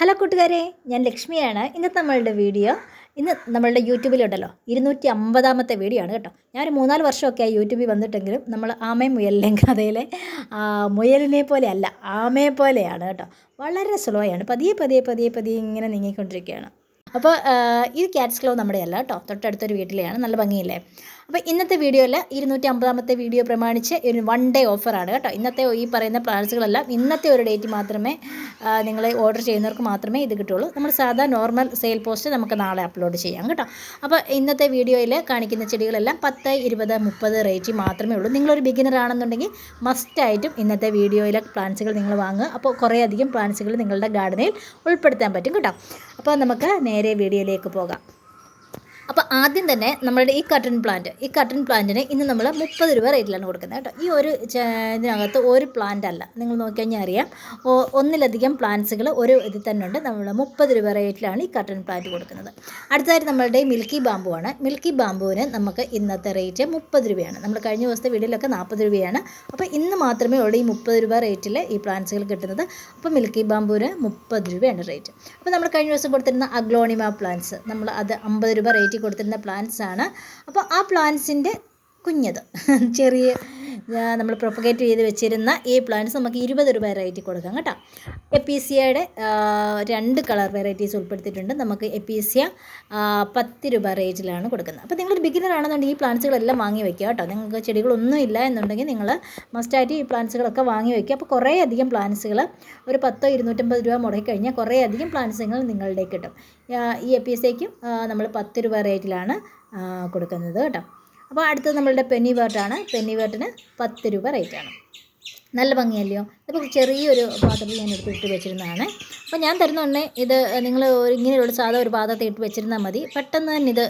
Hello കൂട്ടുകാരെ ഞാൻ ലക്ഷ്മിയാണ്. ഇന്നത്തെ നമ്മളുടെ വീഡിയോ ഇന്ന് നമ്മളുടെ യൂട്യൂബിലുണ്ടല്ലോ ഇരുന്നൂറ്റി അമ്പതാമത്തെ വീഡിയോ ആണ് കേട്ടോ. ഞാനൊരു മൂന്നാൽ വർഷമൊക്കെ യൂട്യൂബിൽ വന്നിട്ടെങ്കിലും നമ്മൾ ആമയും മുയലിനെയും കഥയിലെ മുയലിനെ പോലെ അല്ല ആമയെ പോലെയാണ് കേട്ടോ. വളരെ സ്ലോയാണ് പതിയെ പതിയെ പതിയെ പതിയെ ഇങ്ങനെ നീങ്ങിക്കൊണ്ടിരിക്കുകയാണ്. അപ്പോൾ ഈ ക്യാറ്റ്സ് ക്ലോ നമ്മുടെ അല്ല കേട്ടോ തൊട്ടടുത്തൊരു വീട്ടിലെയാണ്. നല്ല ഭംഗിയില്ലേ? അപ്പോൾ ഇന്നത്തെ വീഡിയോയിൽ ഇരുന്നൂറ്റി അമ്പതാമത്തെ വീഡിയോ പ്രമാണിച്ച് ഒരു വൺ ഡേ ഓഫറാണ് കേട്ടോ. ഇന്നത്തെ ഈ പറയുന്ന പ്ലാൻസുകളെല്ലാം ഇന്നത്തെ ഒരു ഡേറ്റ് മാത്രമേ നിങ്ങൾ ഓർഡർ ചെയ്യുന്നവർക്ക് മാത്രമേ ഇത് കിട്ടുള്ളൂ. നമ്മൾ സാധാ നോർമൽ സെയിൽ പോസ്റ്റ് നമുക്ക് നാളെ അപ്ലോഡ് ചെയ്യാം കേട്ടോ. അപ്പോൾ ഇന്നത്തെ വീഡിയോയിൽ കാണിക്കുന്ന ചെടികളെല്ലാം പത്ത് ഇരുപത് മുപ്പത് റേറ്റ് മാത്രമേ ഉള്ളൂ. നിങ്ങളൊരു ബിഗിനർ ആണെന്നുണ്ടെങ്കിൽ മസ്റ്റായിട്ടും ഇന്നത്തെ വീഡിയോയിലെ പ്ലാൻസുകൾ നിങ്ങൾ വാങ്ങുക. അപ്പോൾ കുറേയധികം പ്ലാൻസുകൾ നിങ്ങളുടെ ഗാർഡനിൽ ഉൾപ്പെടുത്താൻ പറ്റും കേട്ടോ. അപ്പോൾ നമുക്ക് നേരെ വീഡിയോയിലേക്ക് പോകാം. അപ്പോൾ ആദ്യം തന്നെ നമ്മളുടെ ഈ കട്ടൺ പ്ലാന്റ് ഈ കട്ടൺ പ്ലാന്റിന് ഇന്ന് നമ്മൾ മുപ്പത് രൂപ റേറ്റിലാണ് കൊടുക്കുന്നത് കേട്ടോ. ഈ ഒരു ഇതിനകത്ത് ഒരു പ്ലാന്റ് അല്ല. നിങ്ങൾ നോക്കിക്കഴിഞ്ഞാൽ അറിയാം. ഒന്നിലധികം പ്ലാന്റ്സുകൾ ഒരു ഇതിൽ തന്നെ ഉണ്ട്. നമ്മൾ മുപ്പത് രൂപ റേറ്റിലാണ് ഈ കട്ടൺ പ്ലാന്റ് കൊടുക്കുന്നത്. അടുത്തതായിട്ട് നമ്മളുടെ മിൽക്കി ബാമ്പു ആണ്. മിൽക്കി ബാമ്പുവിന് നമുക്ക് ഇന്നത്തെ റേറ്റ് മുപ്പത് രൂപയാണ്. നമ്മൾ കഴിഞ്ഞ ദിവസത്തെ വീഡിയോയിലൊക്കെ നാൽപ്പത് രൂപയാണ്. അപ്പോൾ ഇന്ന് മാത്രമേ ഉള്ളൂ ഈ മുപ്പത് രൂപ റേറ്റിൽ ഈ പ്ലാന്റ്സുകൾ കിട്ടുന്നത്. അപ്പോൾ മിൽക്കി ബാമ്പുവിന് മുപ്പത് രൂപയാണ് റേറ്റ് അപ്പോൾ നമ്മൾ കഴിഞ്ഞ ദിവസം കൊടുത്തിരുന്ന അഗ്ലോണിമ പ്ലാന്റ്സ് നമ്മൾ അത് അമ്പത് രൂപ റേറ്റിൽ കൊടുത്തിരുന്ന പ്ലാന്റ്സ് ആണ്. അപ്പോൾ ആ പ്ലാന്റ്സിന്റെ കുഞ്ഞത്. ചെറിയ നമ്മൾ പ്രൊപ്പഗേറ്റ് ചെയ്ത് വെച്ചിരുന്ന ഈ പ്ലാന്റ്സ് നമുക്ക് ഇരുപത് രൂപ വെറൈറ്റി കൊടുക്കാം കേട്ടോ. എപ്പീസിയയുടെ രണ്ട് കളർ വെറൈറ്റീസ് ഉൾപ്പെടുത്തിയിട്ടുണ്ട്. നമുക്ക് എപ്പീസിയ പത്ത് രൂപ റേറ്റിലാണ് കൊടുക്കുന്നത്. അപ്പോൾ നിങ്ങളൊരു ബിഗിനർ ആണെന്നുണ്ടെങ്കിൽ ഈ പ്ലാന്റ്സുകളെല്ലാം വാങ്ങി വെക്കുക കേട്ടോ. നിങ്ങൾക്ക് ചെടികളൊന്നും ഇല്ല എന്നുണ്ടെങ്കിൽ നിങ്ങൾ മസ്റ്റായിട്ട് ഈ പ്ലാന്റ്സുകളൊക്കെ വാങ്ങി വെക്കുക. അപ്പോൾ കുറേ അധികം പ്ലാന്റ്സുകൾ ഒരു പത്തോ ഇരുന്നൂറ്റമ്പത് രൂപ മുടക്കി കഴിഞ്ഞാൽ കുറേ അധികം പ്ലാന്റ്സുകൾ നിങ്ങളുടെ കിട്ടും. ഈ എപ്പീസിയയ്ക്കും നമ്മൾ പത്ത് രൂപ റേറ്റിലാണ് കൊടുക്കുന്നത് കേട്ടോ. അപ്പോൾ അടുത്തത് നമ്മളുടെ പെന്നി വേർട്ടാണ് പെന്നി വേർട്ടിന് പത്ത് രൂപ റേറ്റാണ് നല്ല ഭംഗിയല്ലയോ? അപ്പോൾ ചെറിയൊരു പാത്രത്തിൽ ഞാൻ എടുത്ത് ഇട്ട് വെച്ചിരുന്നതാണ്. അപ്പോൾ ഞാൻ തരുന്നുണ്ടേ ഇത് നിങ്ങൾ ഇങ്ങനെയുള്ള സാധാ ഒരു പാത്രത്തിൽ ഇട്ട് വെച്ചിരുന്നാൽ മതി. പെട്ടെന്ന് തന്നെ ഇത്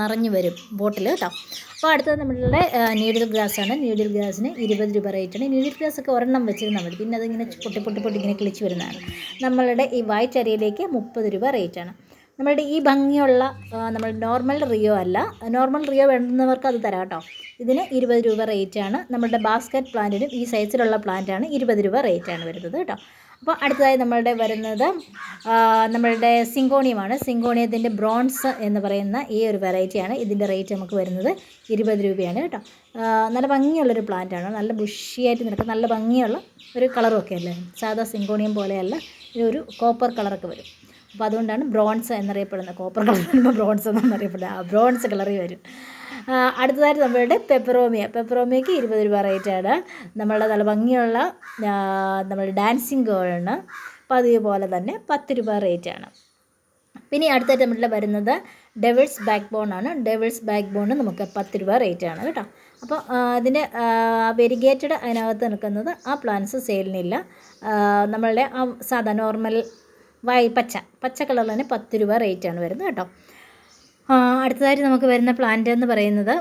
നിറഞ്ഞു വരും ബോട്ടിൽ കേട്ടോ അപ്പോൾ അടുത്തത് നമ്മളുടെ നീഡിൽ ഗ്ലാസ്സാണ് നീഡിൽ ഗ്ലാസ്സിന് ഇരുപത് രൂപ റേറ്റാണ് നീഡിൽ ഗ്ലാസ് ഒക്കെ ഒരെണ്ണം വെച്ചിരുന്നാൽ മതി. പിന്നെ അതിങ്ങനെ പൊട്ടി പൊട്ടി പൊട്ടി ഇങ്ങനെ കിളിച്ച് വരുന്നതാണ്. നമ്മളുടെ ഈ വൈറ്റ് മുപ്പത് രൂപ റേറ്റാണ് നമ്മളുടെ ഈ ഭംഗിയുള്ള നമ്മൾ നോർമൽ റിയോ അല്ല. നോർമൽ റിയോ വേണ്ടുന്നവർക്ക് അത് തരാം കേട്ടോ. ഇതിന് ഇരുപത് രൂപ റേറ്റാണ് നമ്മളുടെ ബാസ്ക്കറ്റ് പ്ലാന്റിനും ഈ സൈസിലുള്ള പ്ലാന്റാണ് ഇരുപത് രൂപ റേറ്റാണ് വരുന്നത് കേട്ടോ. അപ്പോൾ അടുത്തതായി നമ്മളുടെ വരുന്നത് നമ്മളുടെ സിങ്കോണിയമാണ് സിങ്കോണിയത്തിന്റെ ബ്രോൺസ് എന്ന് പറയുന്ന ഈ ഒരു വെറൈറ്റിയാണ് ഇതിന്റെ റേറ്റ് നമുക്ക് വരുന്നത് ഇരുപത് രൂപയാണ് കേട്ടോ. നല്ല ഭംഗിയുള്ളൊരു പ്ലാന്റാണ് നല്ല ബുഷിയായിട്ട് നിൽക്കുന്ന നല്ല ഭംഗിയുള്ള ഒരു കളറും ഒക്കെ അല്ലേ? സാധാ സിങ്കോണിയം പോലെയല്ല. ഇതൊരു കോപ്പർ കളറൊക്കെ വരും. അപ്പോൾ അതുകൊണ്ടാണ് ബ്രോൺസ് എന്നറിയപ്പെടുന്നത് കോപ്പർ കളർ വരുമ്പോൾ ബ്രോൺസ് എന്നറിയപ്പെടുന്നത്. ആ ബ്രോൺസ് കളറിൽ വരും. അടുത്തതായിട്ട് നമ്മളുടെ പെപ്പറോമിയ. പെപ്പറോമിയയ്ക്ക് ഇരുപത് രൂപ റേറ്റാണ് നമ്മളുടെ നല്ല ഭംഗിയുള്ള നമ്മുടെ ഡാൻസിങ് ഗേളിന് അപ്പോൾ പോലെ തന്നെ പത്ത് രൂപ റേറ്റാണ് പിന്നെ അടുത്തായിട്ട് നമ്മളുടെ വരുന്നത് ഡെവിൾസ് ബാക്ക് ബോൺ ആണ്. ഡെവിൾസ് ബാക്ക് ബോണ് നമുക്ക് പത്ത് രൂപ റേറ്റ് ആണ് കേട്ടോ. അപ്പോൾ അതിന്റെ വെരിഗേറ്റഡ് അതിനകത്ത് നിൽക്കുന്നത് ആ പ്ലാൻസ് സെയിലിനില്ല നമ്മളുടെ ആ സാധാ നോർമൽ വൈ പച്ച പച്ച കളറിന് പത്ത് രൂപ റേറ്റ് ആണ് വരുന്നത് കേട്ടോ. അടുത്തതായിട്ട് നമുക്ക് വരുന്ന പ്ലാന്റ് എന്ന് പറയുന്നത്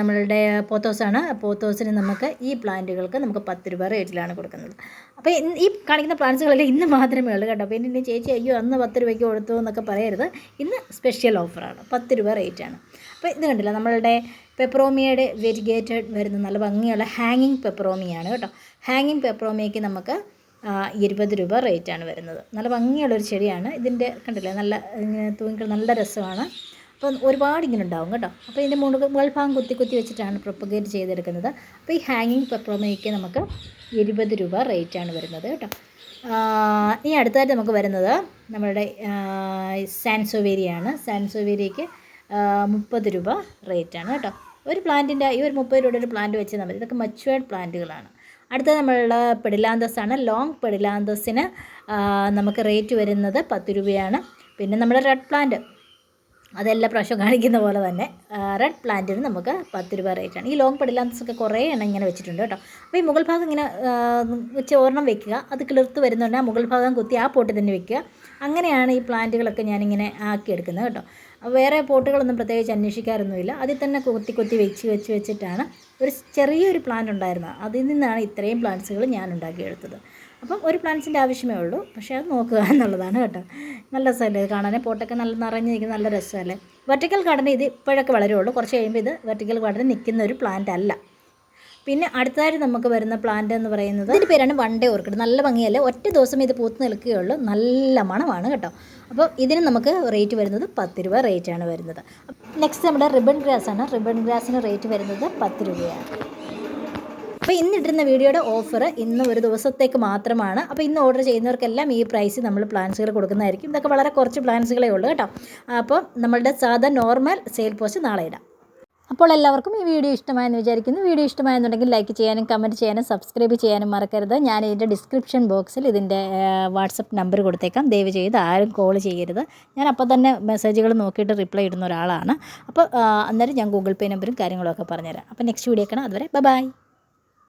നമ്മളുടെ പോത്തോസാണ് പോത്തോസിന് നമുക്ക് ഈ പ്ലാന്റുകൾക്ക് നമുക്ക് പത്ത് രൂപ റേറ്റിലാണ് കൊടുക്കുന്നത്. അപ്പോൾ ഈ കാണിക്കുന്ന പ്ലാന്റ്സുകളെല്ലാം ഇന്ന് മാത്രമേ ഉള്ളൂ കേട്ടോ. പിന്നെ ചേച്ചി അയ്യോ അന്ന് പത്ത് രൂപയ്ക്ക് കൊടുത്തു എന്നൊക്കെ പറയരുത്. ഇന്ന് സ്പെഷ്യൽ ഓഫറാണ് പത്ത് രൂപ റേറ്റാണ് അപ്പോൾ ഇത് കണ്ടില്ല നമ്മളുടെ പെപ്രോമിയയുടെ വെരിഗേറ്റഡ് വരുന്ന നല്ല ഭംഗിയുള്ള ഹാങ്ങിങ് പെപ്രോമിയാണ് കേട്ടോ. ഹാങ്ങിങ് പെപ്രോമിയയ്ക്ക് നമുക്ക് ഇരുപത് രൂപ റേറ്റാണ് വരുന്നത്. നല്ല ഭംഗിയുള്ളൊരു ചെടിയാണ്. ഇതിന്റെ കണ്ടില്ലേ നല്ല ഇങ്ങനെ തൂങ്ങിക്കൾ നല്ല രസമാണ്. അപ്പോൾ ഒരുപാട് ഇങ്ങനെ ഉണ്ടാവും കേട്ടോ. അപ്പോൾ ഇതിന്റെ മുകൾ മുകൾ ഭാഗം കുത്തി കുത്തി വെച്ചിട്ടാണ് പ്രൊപ്പഗേറ്റ് ചെയ്തെടുക്കുന്നത്. അപ്പോൾ ഈ ഹാങ്ങിങ് പെപ്രോമയ്ക്ക് നമുക്ക് ഇരുപത് രൂപ റേറ്റാണ് വരുന്നത് കേട്ടോ. ഇനി അടുത്തായിട്ട് നമുക്ക് വരുന്നത് നമ്മളുടെ സാൻസോവേരിയാണ് സാൻസോവേരിയയ്ക്ക് മുപ്പത് രൂപ റേറ്റാണ് കേട്ടോ. ഒരു പ്ലാന്റിന്റെ ഈ ഒരു മുപ്പത് രൂപയുടെ ഒരു പ്ലാന്റ് വെച്ചാൽ മതി ഇതൊക്കെ മച്ചുവേർഡ് പ്ലാന്റുകളാണ് അടുത്തത് നമ്മളുടെ പെഡിലാന്തസ് ആണ് ലോങ് പെഡിലാന്തസിന് നമുക്ക് റേറ്റ് വരുന്നത് പത്ത് രൂപയാണ്. പിന്നെ നമ്മുടെ റെഡ് പ്ലാന്റ് അതെല്ലാം പ്രാവശ്യം കാണിക്കുന്ന പോലെ തന്നെ റെഡ് പ്ലാന്റിന് നമുക്ക് പത്ത് രൂപ റേറ്റാണ് ഈ ലോങ് പെഡിലാന്തസ് ഒക്കെ കുറേ എണ്ണം ഇങ്ങനെ വെച്ചിട്ടുണ്ട് കേട്ടോ. അപ്പോൾ ഈ മുകൾ ഭാഗം ഇങ്ങനെ വെച്ച് ഒരെണ്ണം വെക്കുക. അത് കിളിർത്ത് വരുന്നുണ്ട് ആ മുകൾ ഭാഗം കുത്തി ആ പോട്ടിൽ തന്നെ വെക്കുക. അങ്ങനെയാണ് ഈ പ്ലാന്റുകളൊക്കെ ഞാനിങ്ങനെ ആക്കിയെടുക്കുന്നത് കേട്ടോ. വേറെ പോട്ടുകളൊന്നും പ്രത്യേകിച്ച് അന്വേഷിക്കാറൊന്നുമില്ല. അതിൽ തന്നെ കൊത്തി കൊത്തി വെച്ച് വെച്ച് വെച്ചിട്ടാണ് ഒരു ചെറിയൊരു പ്ലാന്റ് ഉണ്ടായിരുന്നത്. അതിൽ നിന്നാണ് ഇത്രയും പ്ലാന്റ്സുകൾ ഞാൻ ഉണ്ടാക്കിയെടുത്തത്. അപ്പം ഒരു പ്ലാന്റ്സിന്റെ ആവശ്യമേ ഉള്ളൂ. പക്ഷേ അത് നോക്കുക എന്നുള്ളതാണ് കേട്ടോ. നല്ല രസമല്ലേ? കാണാൻ പോട്ടൊക്കെ നല്ല നിറഞ്ഞിരിക്കുന്ന നല്ല രസമല്ലേ? വെർട്ടിക്കൽ ഗാർഡൻ ഇത് ഇപ്പോഴൊക്കെ വളരുള്ളൂ. കുറച്ച് കഴിയുമ്പോൾ ഇത് വെർട്ടിക്കൽ ഗാർഡൻ നിൽക്കുന്ന ഒരു പ്ലാന്റ് അല്ല. പിന്നെ അടുത്തതായിട്ട് നമുക്ക് വരുന്ന പ്ലാന്റ് എന്ന് പറയുന്നത് ഇതിന്റെ പേരാണ് വൺ ഡേ ഓർക്കിഡ് നല്ല ഭംഗിയല്ലേ? ഒറ്റ ദിവസം ഇത് പൂത്ത് നിൽക്കുകയുള്ളൂ. നല്ല മണമാണ് കേട്ടോ. അപ്പോൾ ഇതിന് നമുക്ക് റേറ്റ് വരുന്നത് പത്ത് രൂപ റേറ്റാണ് വരുന്നത്. നെക്സ്റ്റ് നമ്മുടെ റിബൺ ഗ്രാസ് ആണ്. റിബൺ ഗ്രാസിന് റേറ്റ് വരുന്നത് പത്ത് രൂപയാണ്. അപ്പോൾ ഇന്ന് ഇട്ടിരുന്ന വീഡിയോയുടെ ഓഫർ ഇന്ന് ഒരു ദിവസത്തേക്ക് മാത്രമാണ്. അപ്പോൾ ഇന്ന് ഓർഡർ ചെയ്യുന്നവർക്കെല്ലാം ഈ പ്രൈസ് നമ്മൾ പ്ലാൻസുകൾ കൊടുക്കുന്നതായിരിക്കും. ഇതൊക്കെ വളരെ കുറച്ച് പ്ലാൻസുകളേ ഉള്ളൂ കേട്ടോ. അപ്പോൾ നമ്മളുടെ സാധാ നോർമൽ സെയിൽ പോസ്റ്റ് നാളെ ഇടാം. അപ്പോൾ എല്ലാവർക്കും ഈ വീഡിയോ ഇഷ്ടമായെന്ന് വിചാരിക്കുന്നു. വീഡിയോ ഇഷ്ടമായെന്നുണ്ടെങ്കിൽ ലൈക്ക് ചെയ്യാനും കമന്റ് ചെയ്യാനും സബ്സ്ക്രൈബ് ചെയ്യാനും മറക്കരുത്. ഞാൻ ഇതിന്റെ ഡിസ്ക്രിപ്ഷൻ ബോക്സിൽ ഇതിന്റെ വാട്സപ്പ് നമ്പർ കൊടുത്തേക്കാം. ദയവ് ചെയ്ത് ആരും കോൾ ചെയ്യരുത്. ഞാൻ അപ്പോൾ തന്നെ മെസ്സേജുകൾ നോക്കിയിട്ട് റിപ്ലൈ ഇടുന്ന ഒരാളാണ്. അപ്പോൾ അന്നേരം ഞാൻ ഗൂഗിൾ പേ നമ്പറും കാര്യങ്ങളൊക്കെ പറഞ്ഞുതരാം. അപ്പോൾ നെക്സ്റ്റ് വീഡിയോ കാണാം അതുവരെ ബൈ